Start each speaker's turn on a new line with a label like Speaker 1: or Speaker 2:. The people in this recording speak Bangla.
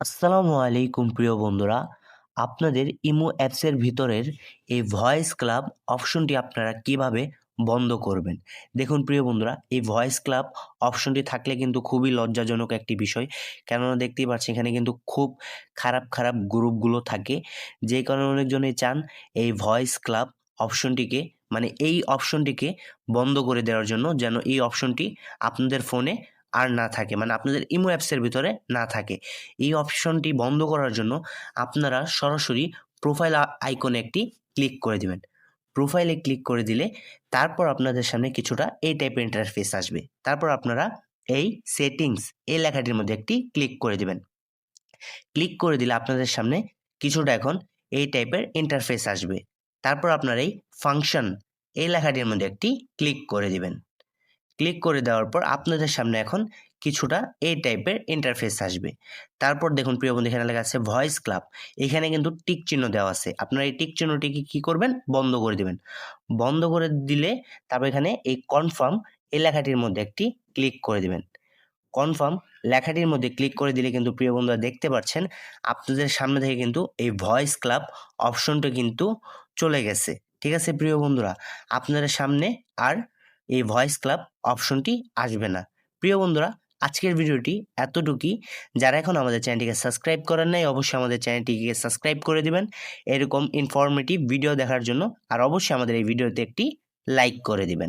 Speaker 1: আসসালামু আলাইকুম প্রিয় বন্ধুরা, আপনাদের ইমো অ্যাপসের ভিতরের এই ভয়েস ক্লাব অপশনটি আপনারা কীভাবে বন্ধ করবেন? দেখুন প্রিয় বন্ধুরা, এই ভয়েস ক্লাব অপশনটি থাকলে কিন্তু খুবই লজ্জাজনক একটি বিষয়। কেননা দেখতেই পাচ্ছি এখানে কিন্তু খুব খারাপ খারাপ গ্রুপগুলো থাকে। যে কারণে অনেকজনেই চান এই ভয়েস ক্লাব অপশনটিকে মানে এই অপশনটিকে বন্ধ করে দেওয়ার জন্য, যেন এই অপশনটি আপনাদের ফোনে আর না থাকে মানে আপনাদের ইমো অ্যাপসের ভিতরে না থাকে। এই অপশনটি বন্ধ করার জন্য আপনারা সরাসরি প্রোফাইল আইকনে একটি ক্লিক করে দিবেন। প্রোফাইলে ক্লিক করে দিলে তারপর আপনাদের সামনে কিছুটা এই টাইপের ইন্টারফেস আসবে। তারপর আপনারা এই সেটিংস এই লেখাটির মধ্যে একটি ক্লিক করে দিবেন। ক্লিক করে দিলে আপনাদের সামনে কিছুটা এখন এই টাইপের ইন্টারফেস আসবে। তারপর আপনার এই ফাংশন এই লেখাটির মধ্যে একটি ক্লিক করে দিবেন। ক্লিক করে দেওয়ার পর আপনাদের সামনে এখন কিছুটা এই টাইপের ইন্টারফেস আসবে। তারপর দেখুন, প্রিয় বন্ধু, এখানে লেখা আছে ভয়েস ক্লাব এখানে কিন্তু টিক চিহ্ন দেওয়া আছে। আপনারা এই টিক চিহ্নটিকে কী করবেন? বন্ধ করে দিবেন। বন্ধ করে দিলে তারপর এখানে এই কনফার্ম এই লেখাটির মধ্যে একটি ক্লিক করে দিবেন। কনফার্ম লেখাটির মধ্যে ক্লিক করে দিলে কিন্তু, প্রিয় বন্ধুরা, দেখতে পাচ্ছেন, আপনাদের সামনে থেকে কিন্তু এই ভয়েস ক্লাব অপশনটা কিন্তু চলে গেছে। ঠিক আছে, প্রিয় বন্ধুরা? আপনাদের সামনে আর এই ভয়েস ক্লাব অপশনটি আসবে না। প্রিয় বন্ধুরা, আজকের ভিডিওটি এতটুকুই। যারা এখন আমাদের চ্যানেলটিকে সাবস্ক্রাইব করেন নাই, অবশ্যই আমাদের চ্যানেলটিকে সাবস্ক্রাইব করে দিবেন। এরকম ইনফরমেটিভ ভিডিও দেখার জন্য আর অবশ্যই আমাদের এই ভিডিওতে একটি লাইক করে দিবেন।